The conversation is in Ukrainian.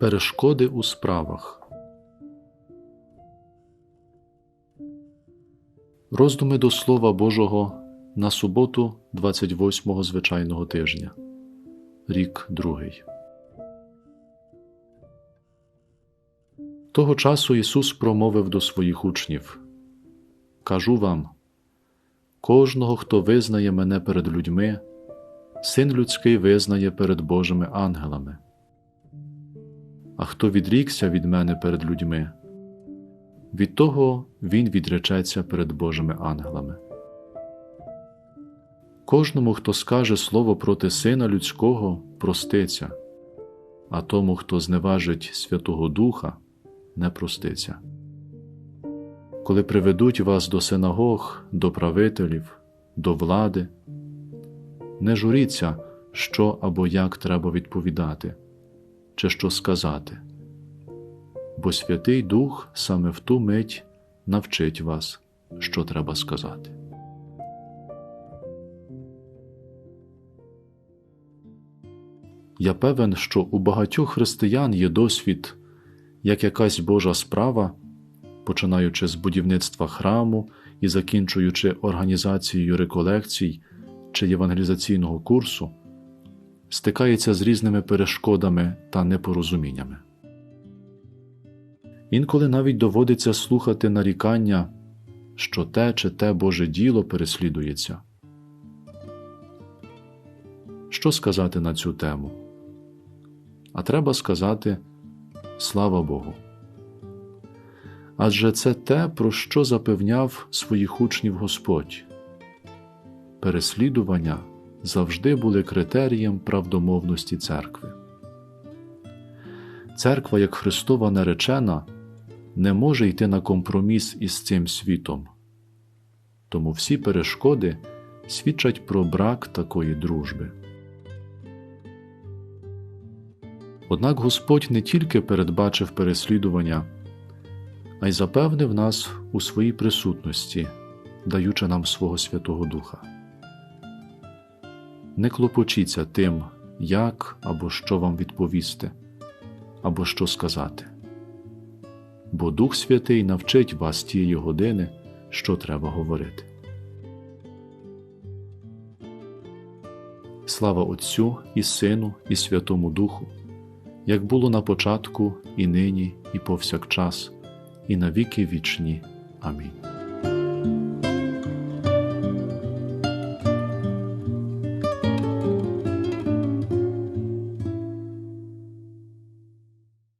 Перешкоди у справах. Роздуми до Слова Божого на суботу 28-го звичайного тижня. Рік другий. Того часу Ісус промовив до своїх учнів Кажу вам кожного, хто визнає мене перед людьми, син людський визнає перед Божими ангелами. А хто відрікся від мене перед людьми, від того він відречеться перед Божими ангелами. Кожному, хто скаже слово проти Сина Людського, проститься, а тому, хто зневажить Святого Духа, не проститься. Коли приведуть вас до синагог, до правителів, до влади, не журіться, що або як треба відповідати, чи що сказати, бо Святий Дух саме в ту мить навчить вас, що треба сказати. Я певен, що у багатьох християн є досвід, як якась Божа справа, починаючи з будівництва храму і закінчуючи організацією реколекцій чи євангелізаційного курсу, стикається з різними перешкодами та непорозуміннями. Інколи навіть доводиться слухати нарікання, що те чи те Боже діло переслідується. Що сказати на цю тему? А треба сказати слава Богу. Адже це те, про що запевняв своїх учнів Господь. Переслідування завжди були критерієм правдомовності церкви. Церква, як Христова наречена, не може йти на компроміс із цим світом, тому всі перешкоди свідчать про брак такої дружби. Однак Господь не тільки передбачив переслідування, а й запевнив нас у своїй присутності, даючи нам свого Святого Духа. Не клопочіться тим, як або що вам відповісти, або що сказати, бо Дух Святий навчить вас тієї години, що треба говорити. Слава Отцю і Сину, і Святому Духу, як було на початку, і нині, і повсякчас, і на віки вічні. Амінь.